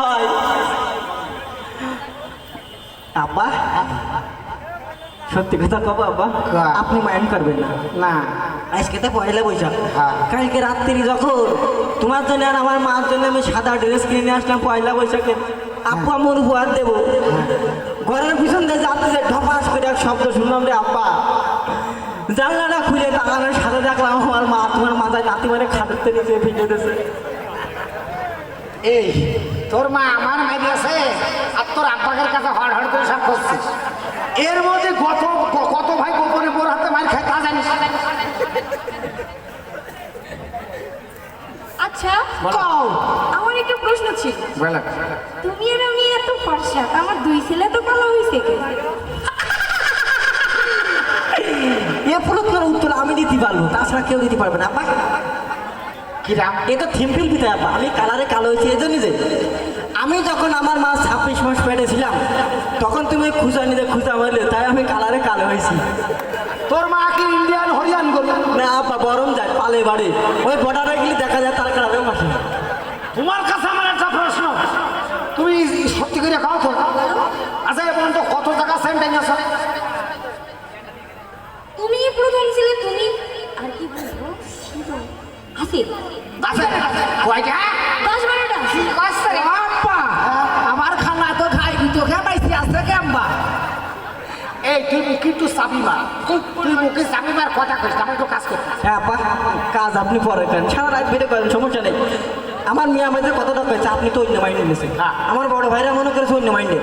হয় আব্বা সত্যি কথা কব আব্বা আপনি মাইন্ড করবেন না না আজকে তো পয়লা বৈশাখ। কালকে রাত্রি যখন তোমার জন্য আর আমার মার জন্য আমি সাদা ড্রেস কিনে আসলাম পয়লা বৈশাখে আব্বু আমার উপহার দেবো ঘরের পিছন দিয়ে যাতে ঢপাস করে এক শব্দ শুনলাম রে আব্বা জানলাটা খুলে তাকানোর সাথে দেখলাম আমার মা তোমার মাথায় নাতি মানে খাটাতে নিচে ভিজে দিয়েছে এই তোর মা আমার মেয়ে আছে আর তোর আব্বাকের কাছে হড় হড় করে সব করছিস এর মধ্যে কত কত ভাই গোপনে বোর হাতে মার খায় তা জানিস? আচ্ছা কও। আমার একটা প্রশ্ন ছিল। বলে। তুমি আর আমি এত ফর্সা আমার দুই ছেলে তো কালো হয়েছে কে? এ প্রশ্নের উত্তর আমি দিতে পারব তাছাড়া কেউ দিতে পারবে না আব্বা। কিরাম এ তো থিম্পিল পিতা আব্বা আমি কালারে কালো হয়েছি এই জন্যই যে। আমি যখন আমার মা ছাব্বিশ মাস পেটে ছিলাম তখন তুমি খুঁজা নিতে খুঁজা মারলে তাই আমি কালারে কালো হয়েছি। তোর মা কি ইন্ডিয়ান হরিয়ান গরু না আব্বা গরম যায় পালে বাড়ি। ওই বর্ডারে গেলে দেখা যায় তার কালারে মাসে তোমার কাছে আমার একটা প্রশ্ন। তুমি সত্যি করে খাও তো। আচ্ছা এ পর্যন্ত কত টাকা সেন্টাইন আছে তুমি প্রথম ছিলে তুমি আছে। আছে কয়টা? দশ বারোটা। বাপ্পা আমার খানা তো খাই তোকে পাইছি আছে কেমবা? এই তুই চাবি মার। তুই মুখে চাবি মার কথা কইস আমার একটু কাজ করতে হ্যাঁ কাজ আপনি পরে করেন। সারা রাত বেড়ে করেন সমস্যা নেই। আমার মেয়ে আমাদের কতটা পেয়েছে আপনি তো অন্য মাইন্ডে নিয়েছেন হ্যাঁ। আমার বড় ভাইরা মনে করেছে অন্য মাইন্ডে।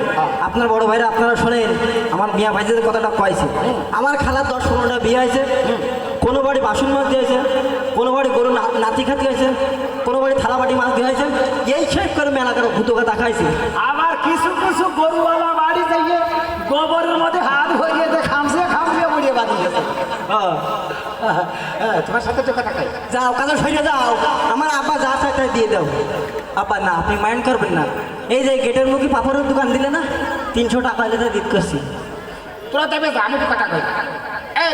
আপনার বড় ভাইরা আপনারা শোনেন আমার মিয়া ভাইদের কতটা কয়েছে আমার খালার দশ পনেরোটা বিয়ে হয়েছে। কোনো বাড়ি বাসন মাছ দিয়েছে কোনো বাড়ি গরু নাতি খাতি হয়েছে কোনো বাড়ি থালা বাটি মাছ দিয়ে হয়েছে এই শেষ করে মেলা করে ভূতকা দেখাইছে আবার কিছু কিছু গরুওয়ালা বাড়ি যাইয়ে গোবরের মধ্যে হাত ভরিয়ে দে খামসে খামসে মরিয়ে বাঁধি গেছে হ্যাঁ। তোমার সাথে তো কথা কই। যাও কাজে সরে যাও আমার আব্বা যা চাই তাই দিয়ে দাও। আব্বা না আপনি মাইন্ড করবেন না। এই যে গেটের মুখে পাপড়ের দোকান দিলে না তিনশো টাকা এলে দিত করছি। তোরা দেবে আমি তো কথা কই। এই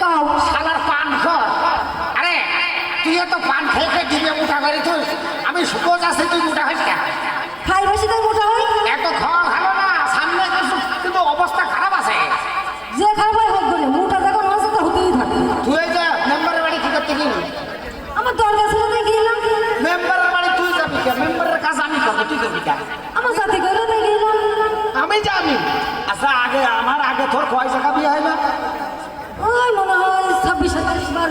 তাও শালার পান খর। আরে তুই তো পান খেয়ে খেয়ে দিবে মোটা করে তুই। আমি সুপোজ আছে তুই মোটা হইস খাই বসে তাই মোটা হয় এত খাওয়া ভালো না সামনে কিন্তু অবস্থা খারাপ আছে। যে খাবার হোক বলে মোটা যখন আছে তো হতেই থাকে। তুই যে মেম্বারের বাড়ি কি করতে গেলি? আমার দরকার ছিল তাই গেলাম। মেম্বারের বাড়ি তুই যাবি কে মেম্বারের কাজ আমি করব তুই করবি কেন? আমার সাথে তাই গেলাম। আমি যাবি আচ্ছা আগে আমার আগে তোর কয় টাকা বিয়ে হয় না ওই মনে হয় ছাব্বিশ সাতাশ বার।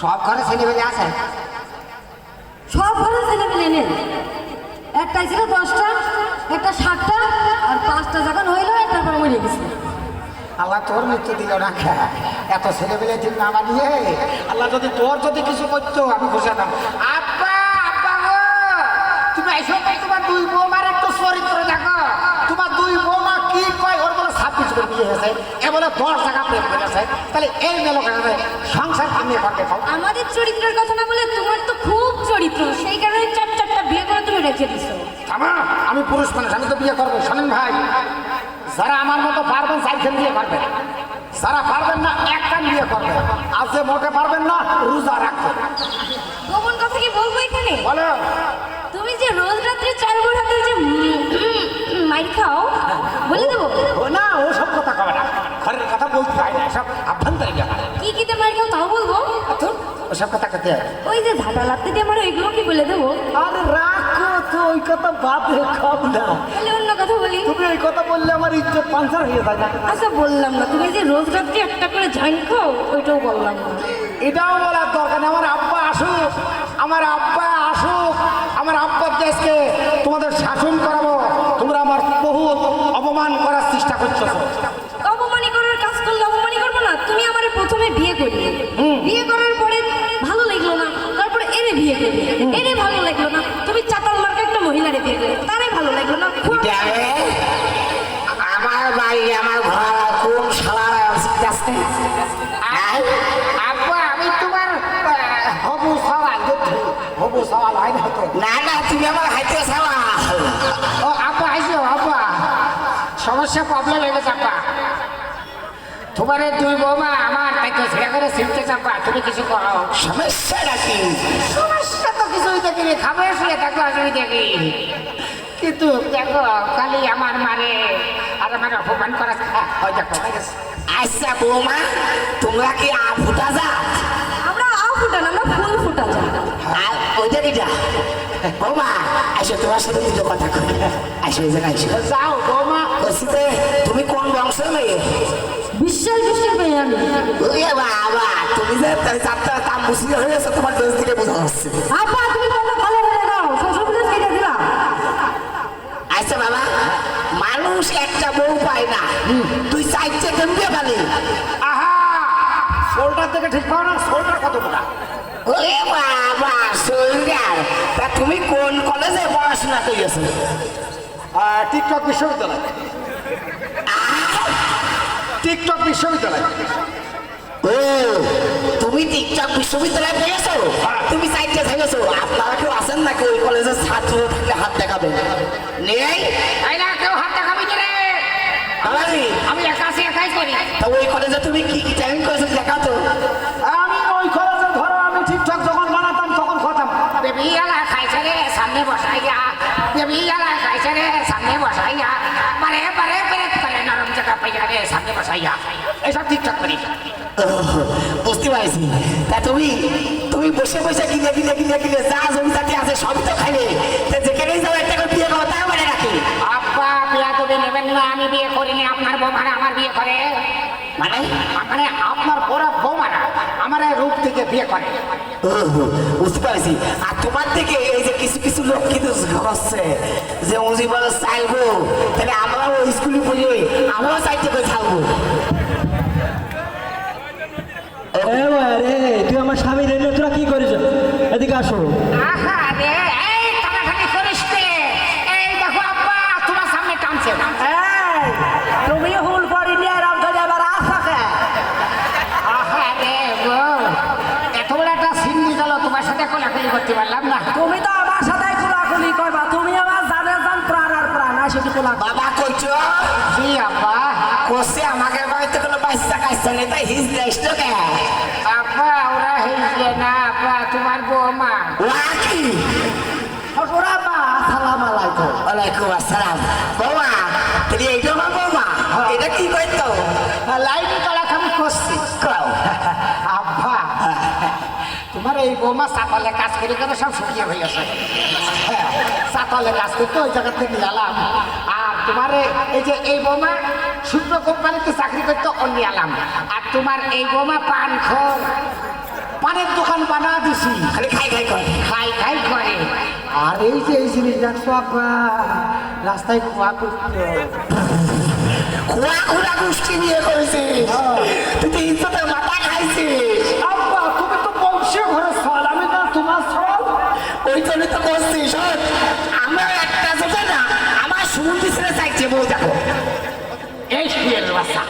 সব ঘরে ছেলে মেয়ে আছে? সব ঘরে ছেলে মিলে নেন একটাই ছিল দশটা একটা সাতটা আর পাঁচটা যখন হইল একটা তারপর মরে গেছে। আল্লাহ তোর মৃত্যু দিল না খা। এত ছেলে মেলে ঠিক না বানিয়ে। আল্লাহ যদি তোর যদি কিছু করতো আমি হতাম আব্বা আব্বা তুমি এসো তো তোমার দুই বৌমার একটু চরিত্র দেখো তোমার দুই বৌমা কি কয় ওর বলে ছাব্বিশ করে বিয়ে হয়েছে এ বলে দশ টাকা প্রেম করেছে তাহলে এই মেলো কারণে সংসার কিনে করতে আমাদের চরিত্রের কথা না বলে তোমার তো খুব চরিত্র সেই কারণে চার চারটা বিয়ে করে তুমি রেখে দিছো। থামা আমি পুরুষ মানুষ আমি তো বিয়ে করব শোনেন ভাই। যারা আমার মতো পারবেন সাইকেল বিয়ে করবেন যারা পারবেন না একটা বিয়ে করবেন আর যে মোটে পারবেন না রোজা রাখবেন গোপন কথা কি বলব এখানে? বলো। তুমি যে রোজ রাত্রে চার বোর হাতে যে মাইর খাও বলে দেবো ও না ও সব কথা কবে না ঘরের কথা বলতে হয় না সব আভ্যন্তরীণ ব্যাপার। কি কিতে মাইর খাও তাও বলব? তো ওসব কথা করতে ওই যে ঝাঁটা লাগতে দিয়ে আমার এগুলো কি বলে দেবো? আরে রাখো তো ওই কথা বাদ কম না। তাহলে অন্য কথা বলি। তুমি ওই কথা বললে আমার ইজ্জত পাঞ্চার হয়ে যায় না। আচ্ছা বললাম না। তুমি যে রোজ রাত্রে একটা করে খাও ওইটাও বললাম না। এটাও বলার দরকার নেই। আমার আব্বা আসুক আমার আব্বা আসুক আমার আব্বার দেশকে তোমাদের শাসন করাবো। তোমরা আমার বহু অপমান করার চেষ্টা করছ না না তুমি আমার হাইতে চালা ও আব্বা আইসো আব্বা সমস্যা প্রবলেম হয়ে গেছে আব্বা তোমার দুই বৌমা আমার তাই তো ছেড়ে করে শিখতে চাপা তুমি কিছু করো। সমস্যাটা কি? সমস্যা তো কিছুই দেখি খাবে শুয়ে থাকো অসুবিধা কি কিন্তু দেখো খালি আমার মারে আর আমার অপমান করা দেখো হয়ে গেছে। আচ্ছা বৌমা তোমরা কি আ ফুটা যা আমরা আ ফুটান আমরা ফুল ফুটা যাই আর ওইটা কিটা বৌমা আসো তোমার সাথে দুটো কথা কই আসো এই জায়গায় আসো যাও বৌমা। বলছি যে, তুমি কোন বংশের মেয়ে? বিশ্বাস বিশ্বাস পেয়ে আমি। ওরে বাবা তুমি যে যাত্রা তাম মুসলিম হয়ে গেছো তোমার ড্রেস দিকে বোঝা যাচ্ছে আপা তুমি বললে ভালো হয়ে যাও শ্বশুর বিদেশ কেটে দিলা আচ্ছা বাবা মানুষ একটা বউ পায় না। তুই চাইছে কেমবে পালি? আহা শোল্ডার থেকে ঠিক পাও না শোল্ডার কত বড় ওরে বাবা সোলজার। তা তুমি কোন কলেজে পড়াশোনা করিয়েছো? টিকটক বিশ্ববিদ্যালয়। টিকটক বিশ্ববিদ্যালয়। ও তুমি টিকটক বিশ্ববিদ্যালয়ে পেয়েছ তুমি চাইতে থাকেছো? আপনারা কেউ আছেন নাকি ওই কলেজের ছাত্র থাকলে হাত দেখাবে? নেই? তাই না কেউ হাত দেখাবি না রে? আমি একাশি একাই করি। তা ওই কলেজে তুমি কি কি ট্যালেন্ট করেছ দেখাতো আমি ওই কলেজে ধরো আমি ঠিকঠাক যখন বানাতাম তখন খতাম বেবি আলা খাইছে রে সামনে বসাইয়া বেবি আলা খাইছে রে সামনে বসাইয়া বারে বারে ব্রেক করে নরম জায়গা পাইয়া রে সামনে বসাইয়া এসব ঠিকঠাক করি। বুঝতে পারছি। তা তুমি তুমি বসে বসে কিনে কিনে কিনে কিনে যা জমি আছে সবই তো খাইলে। যে যেখানেই যাও, একটা করে বিয়ে করো তাও মানে রাখি আব্বা বিয়া নেবেন না আমি বিয়ে করিনি আপনার বৌমারা আমার বিয়ে করে। মানে মানে আপনার বড় বৌমারা আমার রূপ থেকে বিয়ে করে। বুঝতে পারছি। আর তোমার থেকে এই যে কিছু কিছু লোক কিন্তু হচ্ছে যে বলে চাইব তাহলে আমরাও স্কুলে পড়ি আমরাও চাইতে করে থাকব তুই আমার স্বামী রে তোরা কি করিস? এদিকে আসো। আহা রে টানছে তুমি হুল করি নিয়ে রাম করে আবার আসাকে? গো এত বড় একটা সিন্নি গেল তোমার সাথে কোলাকুলি করতে পারলাম না। তুমি তো আমার সাথে খোলাখুলি করবা তুমি আমার জানে জান প্রাণ আর প্রাণ আসে কি খোলা বাবা কইছো? জি আব্বা। কোসে আমাকে বাড়িতে কোনো বাচ্চা কাচ্চা নেই তাই হিজ নেক্সট কে? আব্বা ওরা হইছে না আব্বা তোমার বৌমা। ওয়াকি ওরা বা সালাম আলাইকুম। ওয়ালাইকুম আসসালাম। বাবা তুমি এইটা আমার বাবা এটা কি করতো? লাইন কলাক আমি করছি কও। আব্বা তোমার এই বৌমা সাতালে কাজ করে করে সব শুকিয়ে হয়ে গেছে? সাতালে কাজ করতে ওই জায়গা থেকে গেলাম আর তোমার এই যে এই বৌমা শুক্র কোম্পানিতে চাকরি করতে অন্য এলাম। আর তোমার এই বৌমা পান খোর পানের দোকান বানা দিছি। খালি খাই খাই কর। খাই খাই করে। আর এই যে এই জিনিস দেখছ আব্বা রাস্তায় খোয়া করতে খোয়া খোলা গোষ্ঠী নিয়ে করেছিস তুই তো ইজ্জতের মাথা খাইছিস। আব্বা তুমি তো বংশীয় ঘরে চল আমি তো তোমার চল ওই জন্য তো করছিস আমার একটা যেটা না আমার সুমন্দি ছেলে চাইছে বউ দেখো। এই শুয়ের বাচ্চা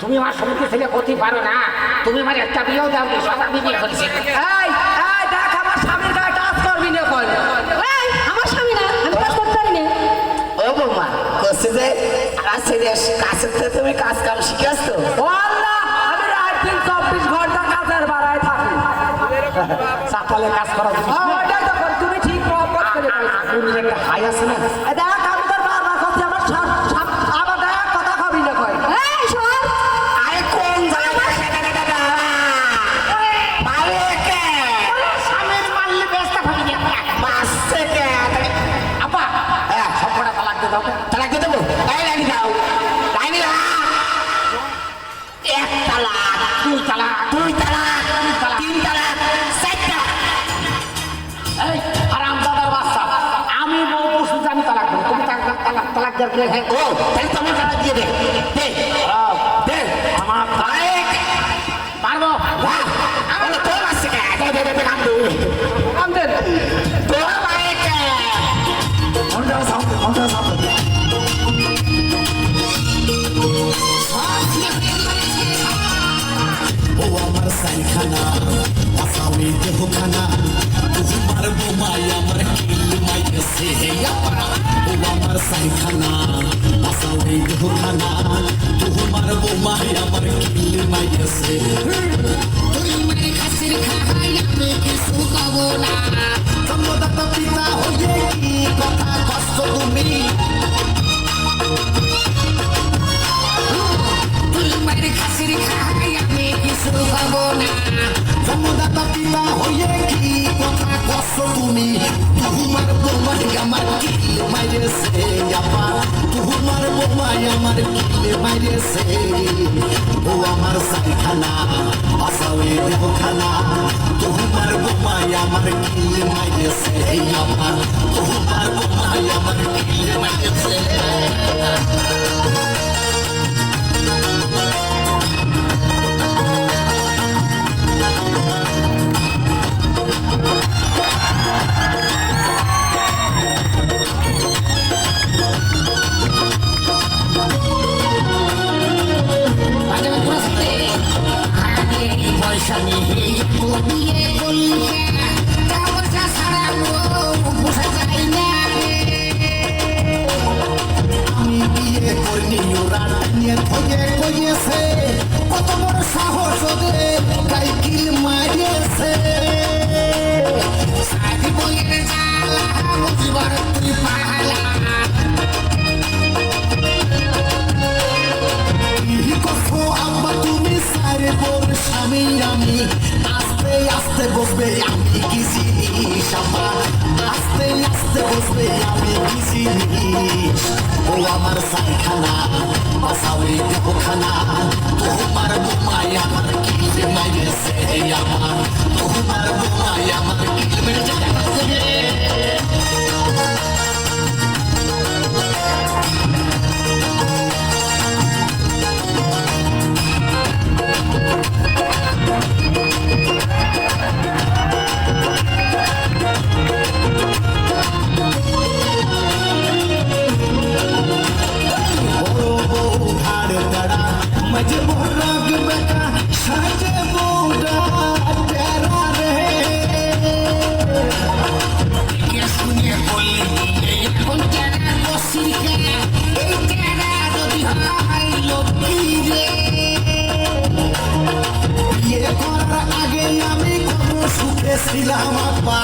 তুমি আমার সমুদ্র ছেলে করতে পারো না তুমি আমার একটা বিয়েও দাও নি, সব আমি বিয়ে করেছি। তুমি কাজ কাম শিখেছ তো ও আল্লাহ আমি রাত দিন চব্বিশ ঘণ্টা কাজের বাড়ায় থাকি চাপালে কাজ করা হ্যাঁ। তুমি ঠিক একটা হাই আছে না দেখ আমি তোর বারবার করছি আমার দুই তালাক তিন তালাক চারটা এই আরাম দাদার বাচ্চা আমি বউ পশু আমি তালাক দেবো। তুমি তালাক তালাক তালাক দেওয়ার ও তাহলে তুমি তালাক দিয়ে দে। দেহখানা তোমার বোমাই আমার কিল মাইছে হে আপা ও আমার সাইখানা বাসাওই দেহখানা তোমার বোমাই আমার কিল মাইয়েছে জন্মদাতা পিতা হয়ে কি কথা কষ্ট তুমি জন্মদাতা পিতা হয়ে কি কথা কষ্ট তুমি? তোমার বোমাই আমার কিল মাইরেছে, আপা। তোমার বোমাই আমার কিল মাইরেছে। ও আমার সাইখানা আসাওয়ে দেহখানা। তোমার বোমাই আমার কিল মাইরেছে, আপা। তোমার বোমাই আমার কিল মাইরেছে। স্বামী আমি, আস্তে আস্তে বসবে আমি, কি জিনিস আব্বা আস্তে আস্তে বসবে আমি, কি জিনিস? ও আমার সাইখানা বাসাওই দেহখানা তোমার বোমাই আমার কিলে মাইয়েছে আমার, তোমার বোমাই আমার কিলে মেরেছে বড় ছিলাম আপা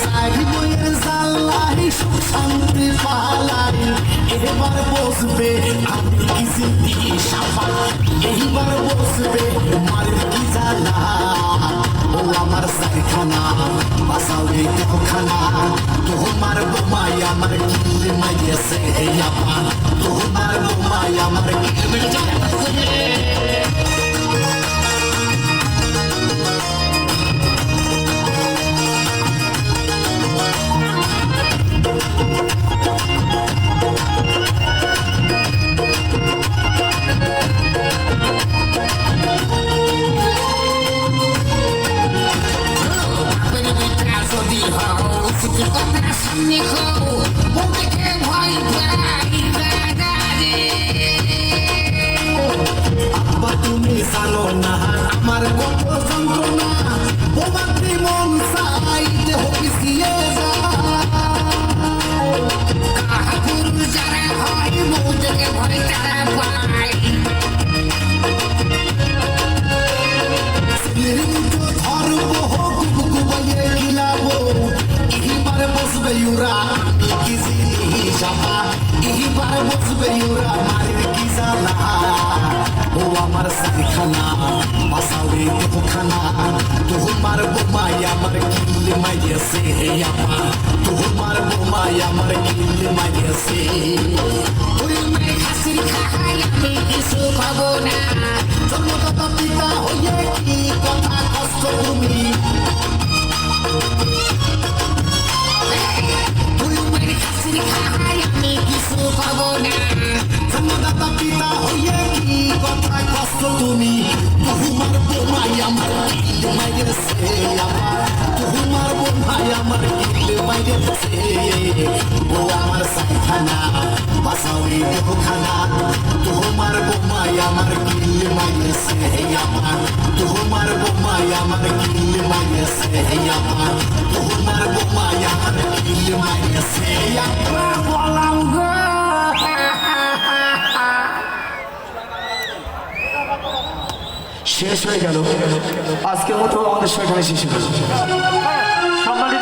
সারি বইয়ের জাল্লাই সুখ শান্তি পালাই। এবার বসবে, আমি কি জিন্দিগি সাফা এইবার বসবে, মারের কি জানা ও আমার সাইখানা বাসাওয়ে দেহখানা তোমার বোমাই আমার কিল মাইয়েছে এই আপা তোমার বোমাই আমার কিল মেরেছে আমার সাইখানা বাসাওয়ে দেহখানা তোমার বোমাই আমার কিল মাইয়েছে আপা তোমার বোমাই আমার কিল মাইয়েছে আমি কিছু খাব না জন্মদাতা পিতা হয়ে কি কথা কষ্ট তুমি মায়ের আমি কিছু খাব না জন্মদাতা পিতা হয়ে কি কথা কষ্ট তুমি তোমার বোমাই আমার কিল মাইরেছে আমার তোমার বোমাই আমার কিল মাইরেছে ও আমার সাইখানা বাসাওই দেহখানা আমার আমার মাইয়েছে হে আমার। তোমার আমার মাইয়েছে হে আমার। তোমার আমার মাইয়েছে হে আমার। বলাম গো। শেষ হয়ে গেল। আজকের মতো আমাদের সেখানে শেষ হয়ে গেল